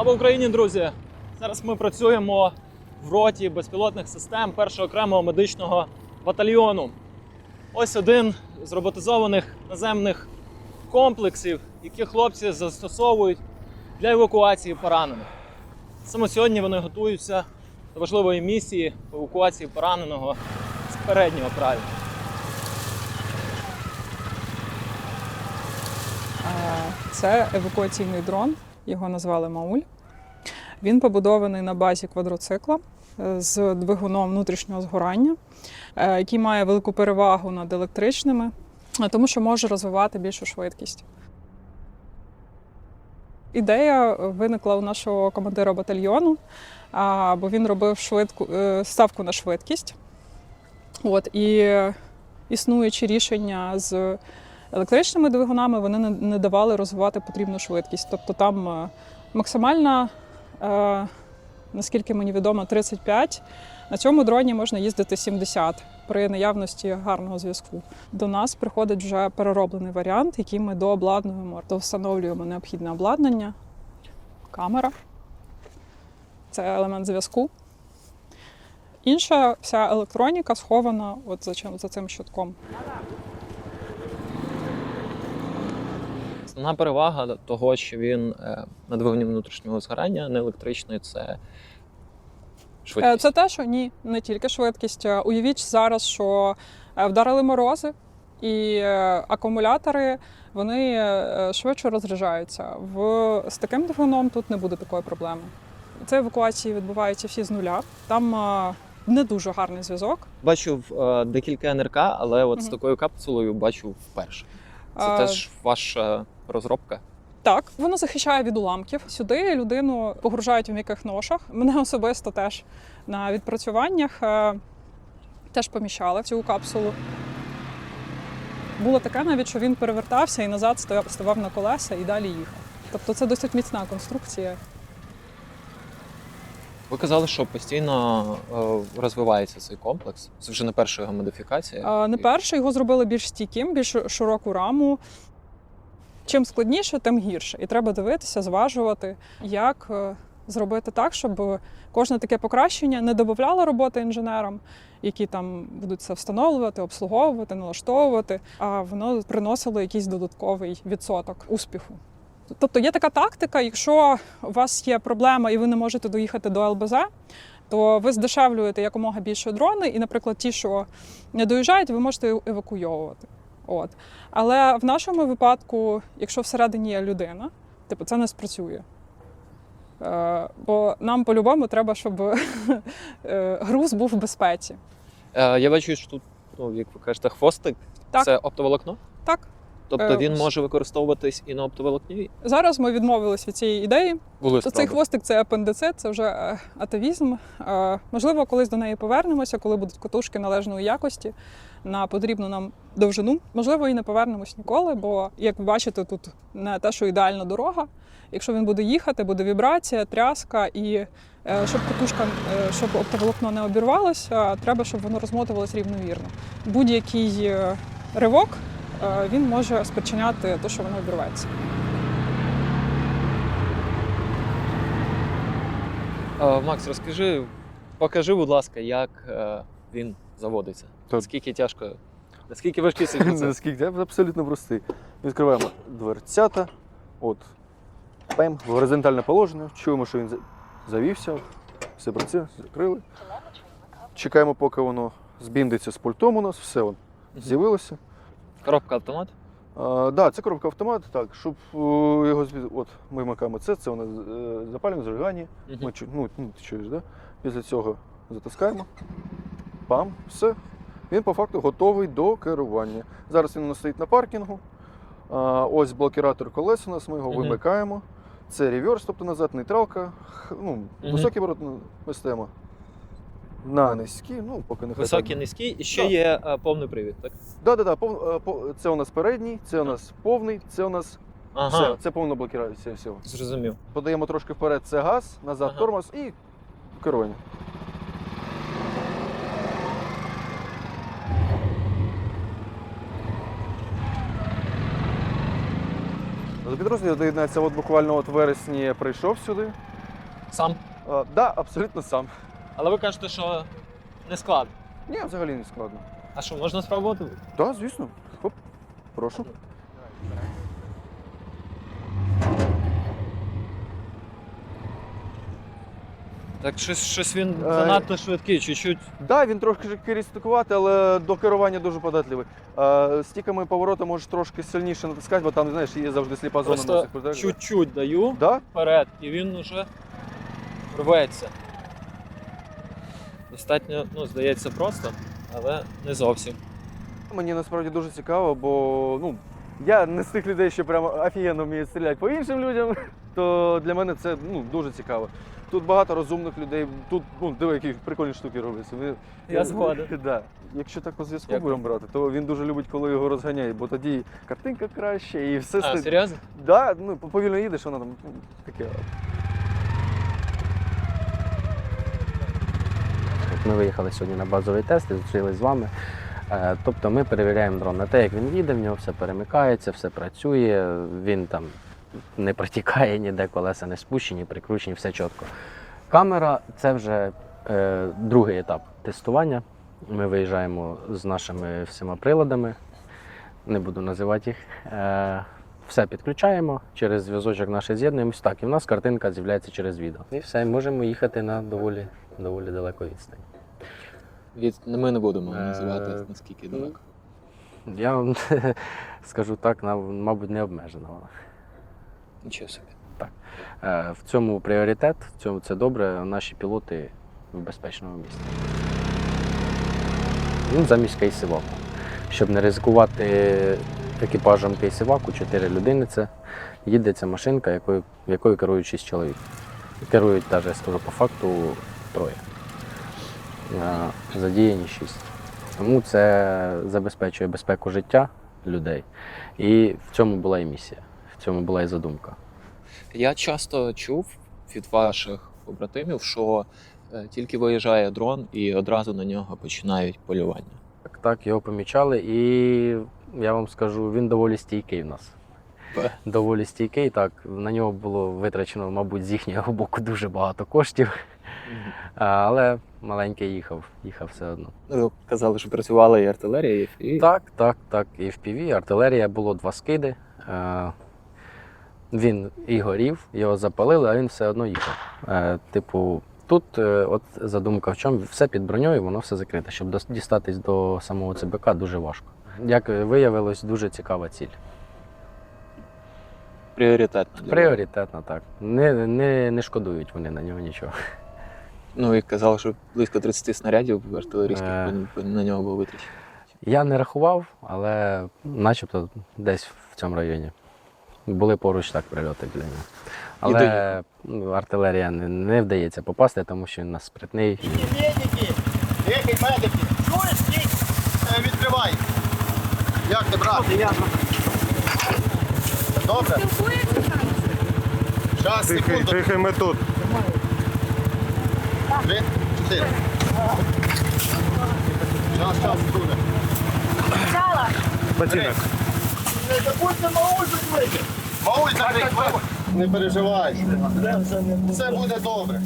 Слава Україні, друзі! Зараз ми працюємо в роті безпілотних систем першого окремого медичного батальйону. Ось один з роботизованих наземних комплексів, які хлопці застосовують для евакуації поранених. Саме сьогодні вони готуються до важливої місії евакуації пораненого з переднього краю. Це евакуаційний дрон, його назвали Мауль. Він побудований на базі квадроцикла е, з двигуном внутрішнього згорання, е, який має велику перевагу над електричними, е, тому що може розвивати більшу швидкість. Ідея виникла у нашого командира батальйону, бо він робив швидку, ставку на швидкість. От, і існуючі рішення з електричними двигунами вони не- давали розвивати потрібну швидкість. Тобто там е, максимальна, е, наскільки мені відомо, 35. На цьому дроні можна їздити 70 при наявності гарного зв'язку. До нас приходить вже перероблений варіант, який ми дообладнуємо, довстановлюємо необхідне обладнання, камера. Це елемент зв'язку. Інша вся електроніка схована от за, чим- за цим щитком. Основна перевага того, що він е, на двигуні внутрішнього згорання, не електричний, це Е, швидкість. Це те, що ні, не тільки швидкість. Е, Уявіть зараз, що е, вдарили морози, і е, акумулятори вони е, швидше розряджаються. В, з таким двигуном тут не буде такої проблеми. Це евакуації відбуваються всі з нуля. Там е, не дуже гарний зв'язок. Бачив е, декілька НРК, але от з такою капсулою бачу вперше. Це Е, теж ваша розробка. Так, воно захищає від уламків. Сюди людину погружають в м'яких ношах. Мене особисто теж на відпрацюваннях е, теж поміщали в цю капсулу. Було таке навіть, що він перевертався і назад ставав на колеса і далі їхав. Тобто це досить міцна конструкція. Ви казали, що постійно е, розвивається цей комплекс. Це вже не перша його модифікація. А, Не перше його зробили більш стійким, більш широку раму. Чим складніше, тим гірше. І треба дивитися, зважувати, як е, зробити так, щоб кожне таке покращення не додавало роботи інженерам, які там будуть це встановлювати, обслуговувати, налаштовувати, а воно приносило якийсь додатковий відсоток успіху. Тобто є така тактика, якщо у вас є проблема і ви не можете доїхати до ЛБЗ, то ви здешевлюєте якомога більше дрони, і, наприклад, ті, що не доїжджають, ви можете евакуйовувати. От. Але в нашому випадку, якщо всередині є людина, типу це не спрацює. Е, бо нам по-любому треба, щоб е, груз був в безпеці. Е, я бачу, що тут, ну, як ви кажете, хвостик Так. це оптоволокно. Так, Тобто Е, він може використовуватись і на оптоволокні. зараз ми відмовились від цієї ідеї. Були цей хвостик це апендицит, це вже е, атавізм. Е, Можливо, колись до неї повернемося, коли будуть котушки належної якості на потрібну нам довжину. Можливо, і не повернемось ніколи, бо як ви бачите, тут не те, що ідеальна дорога. Якщо він буде їхати, буде вібрація, тряска, і щоб котушка, е, щоб оптоволокно не обірвалося, треба, щоб воно розмотувалось рівновірно. Будь-який ривок він може спричиняти те, що воно обірветься. Е, Макс, розкажи, покажи, будь ласка, як е, він заводиться. Наскільки тяжко, наскільки важкий цей процес? Наскільки абсолютно простий. Відкриваємо дверцята. От. Пем, в горизонтальне положення. Чуємо, що він завівся. Все працює, закрили. Чекаємо, поки воно збіндиться з пультом у нас. Все з'явилося. Коробка автомат. Так, да, це коробка автомат. Так, щоб е, його звід... От ми вмикаємо це, це у нас е, запалюємо зажигання. Ми ну, ну, ти чуєш, да? Після цього затискаємо. Пам, все. Він по факту готовий до керування. Зараз він у нас стоїть на паркінгу. А, ось блокіратор колес у нас, ми його вимикаємо. Це реверс, тобто назад, нейтралка. Ну, Мгм. Високий оборот ну, на низькі, ну поки не Високий, низький, і ще Так. є е, повний привід, так? Да, да, да, пов... е, по- Це у нас передній, це у нас повний, це у нас Ага, все, це повна блокірація всього. зрозумів. Подаємо трошки вперед, це газ, назад Ага. тормоз і керування. До підрозділу доєднається, от буквально от в вересні прийшов сюди. Сам. Так, да, абсолютно сам. Але ви кажете, що не складно. Ні, взагалі не складно. А що, можна спробувати? Так, звісно. Хоп, прошу. Так щось, щось він Е, занадто швидкий, чуть-чуть. Да, він трошки керістикувати, але до керування дуже податливий. Е, стіками поворота можеш трошки сильніше натискати, бо там, знаєш, є завжди сліпа зона на Просто цих крутах. чуть-чуть даю Да? вперед, і він уже рветься. Достатньо, ну, здається, просто, але не зовсім. Мені насправді дуже цікаво, бо ну, я не з тих людей, що прямо офігенно вміють стріляти по іншим людям, то для мене це ну, дуже цікаво. Тут багато розумних людей, тут ну, диви, які прикольні штуки робляться. Ви- Я згоден. Да. Якщо так по зв'язку Дякую. будемо брати, то він дуже любить, коли його розганяють, бо тоді картинка краще і все А, стоїть. серйозно? Да, ну, повільно їдеш, вона там ну, таке. Ми виїхали сьогодні на базовий тест і зустрілися з вами. Е, Тобто ми перевіряємо дрон на те, як він їде, в нього все перемикається, все працює, він там не протікає ніде, колеса не спущені, прикручені, все чітко. Камера це вже е, другий етап тестування. Ми виїжджаємо з нашими всіма приладами, не буду називати їх. Е, все підключаємо, через зв'язочок наш з'єднуємось. Так, і в нас картинка з'являється через відео. І все, можемо їхати на доволі, доволі далеко відстань. Від... Ми не будемо Е, називати наскільки далеко. Я вам скажу так, мабуть, не обмежена вона. Нічого собі. Е, В цьому пріоритет, в цьому це добре. Наші пілоти в безпечному місці. Ну, замість кейсиваку. Щоб не ризикувати екіпажем кейсиваку, 4 людини це їде ця машинка, якою, якою керують 6 чоловік. Керують навіть, скажу по факту, троє. Задіяні 6. Тому це забезпечує безпеку життя людей. І в цьому була і місія, в цьому була і задумка. Я часто чув від ваших побратимів, що е, тільки виїжджає дрон і одразу на нього починають полювання. Так, так, його помічали, і я вам скажу, він доволі стійкий в нас. Доволі стійкий. Так, на нього було витрачено, мабуть, з їхнього боку дуже багато коштів. Але маленький їхав, їхав все одно. Ну, Ви казали, що працювала і артилерія, і Так, так, так. І піві артилерія було два скиди. Він і горів, його запалили, а він все одно їхав. Е, Типу, тут е, от задумка в чому, все під броньою, воно все закрите. Щоб дістатись до самого ЦБК дуже важко. Як виявилось, дуже цікава ціль. пріоритетна. Пріоритетна, так. Не, не, не шкодують вони на нього нічого. Ну і казали, що близько 30 снарядів артилерійських Е. на нього було витрачено. Я не рахував, але начебто десь в цьому районі. Були поруч так прильоти для нього. Але ну, артилерія не, не вдається попасти, тому що він у нас спритний. Медики! Ехай, медики! Чуєш? Е, Відкривай! Як ти, брат? Добре? Час, секунду. Тихий ми тут. Три, чотири. Час, час, секунду. Ботинок. Не забудьте Маусь закрити. Мауль закрити. Не переживай. Все буде добре.